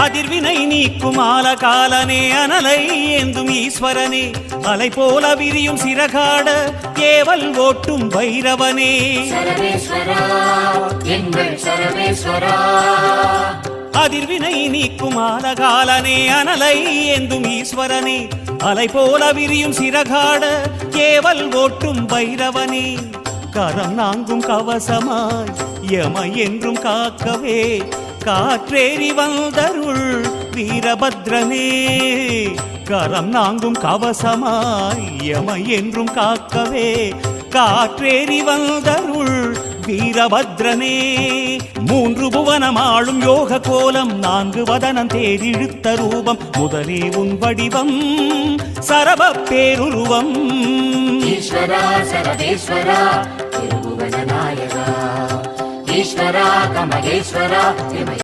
அதிர்வினை நீக்கும் ஆலகாலனே அனலை ஏந்தும் ஈஸ்வரனே. அலை போல விரியும் சிறகாட ஏவல் ஓட்டும் பைரவனே. அதிர்வினை நீக்கும் ஆலகாலனே அனலை ஏந்தும் ஈஸ்வரனே. அலை போல விரியும் சிறகாட ஏவல் ஓட்டும் பைரவனே. கரம் நாங்கும் கவசமாய் யம என்றும் காக்கவே. காற்றேறி வந்தருள் வீரபத்ரனே கரம் நாங்கும் கவசமாய் யம என்றும் காக்கவே. காற்றேறி வந்தருள் வீரபத்ரனே மூன்று புவனம் ஆளும் யோக கோலம் நான்கு வதனம் தேரிழுத்த ரூபம் முதலே உன் வடிவம் சரப பேருருவம். ஈஸ்வரா சரவேஸ்வரா మహేశ్వర మహేశ్వర